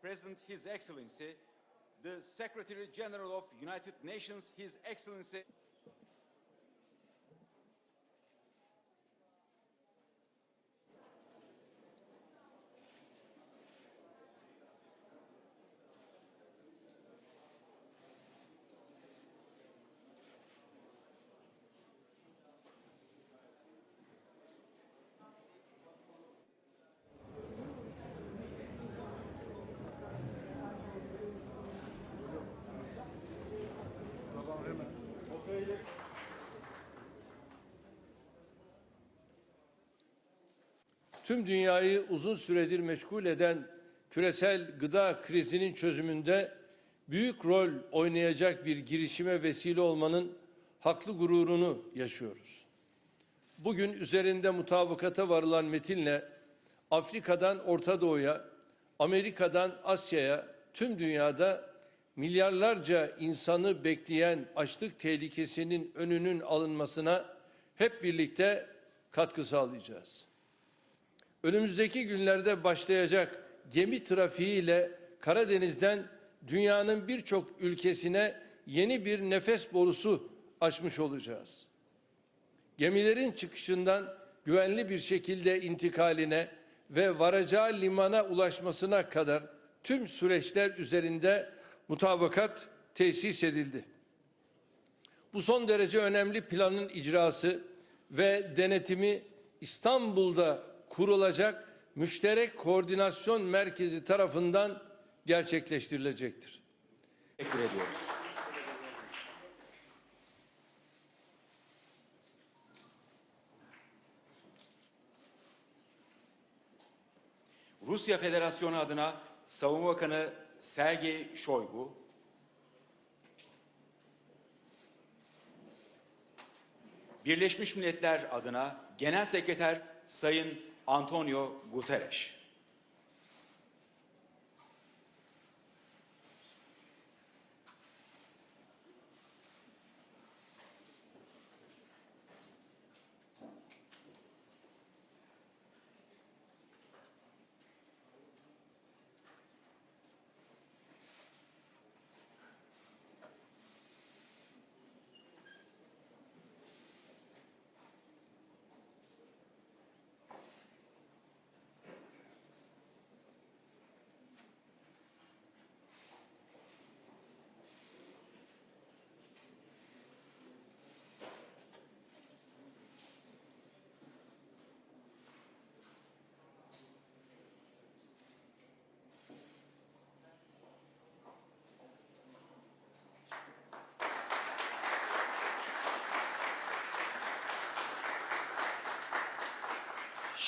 present His Excellency, the Secretary General of United Nations, His Excellency. Tüm dünyayı uzun süredir meşgul eden küresel gıda krizinin çözümünde büyük rol oynayacak bir girişime vesile olmanın haklı gururunu yaşıyoruz. Bugün üzerinde mutabakata varılan metinle Afrika'dan Orta Doğu'ya, Amerika'dan Asya'ya, tüm dünyada milyarlarca insanı bekleyen açlık tehlikesinin önünün alınmasına hep birlikte katkı sağlayacağız önümüzdeki günlerde başlayacak gemi trafiğiyle Karadeniz'den dünyanın birçok ülkesine yeni bir nefes borusu açmış olacağız. Gemilerin çıkışından güvenli bir şekilde intikaline ve varacağı limana ulaşmasına kadar tüm süreçler üzerinde mutabakat tesis edildi. Bu son derece önemli planın icrası ve denetimi İstanbul'da kurulacak müşterek koordinasyon merkezi tarafından gerçekleştirilecektir. Teşekkür ediyoruz. Rusya Federasyonu adına Savunma Bakanı Sergey Shoigu, Birleşmiş Milletler adına Genel Sekreter Sayın Antonio Guterres.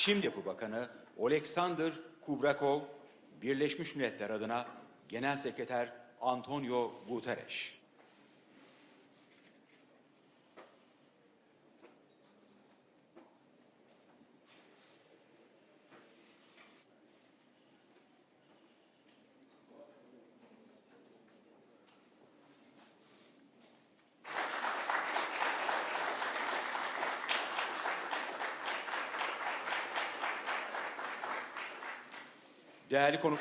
Şimdi Yapı Bakanı Oleksandr Kubrakov, Birleşmiş Milletler adına Genel Sekreter Antonio Guterres. Değerli konuk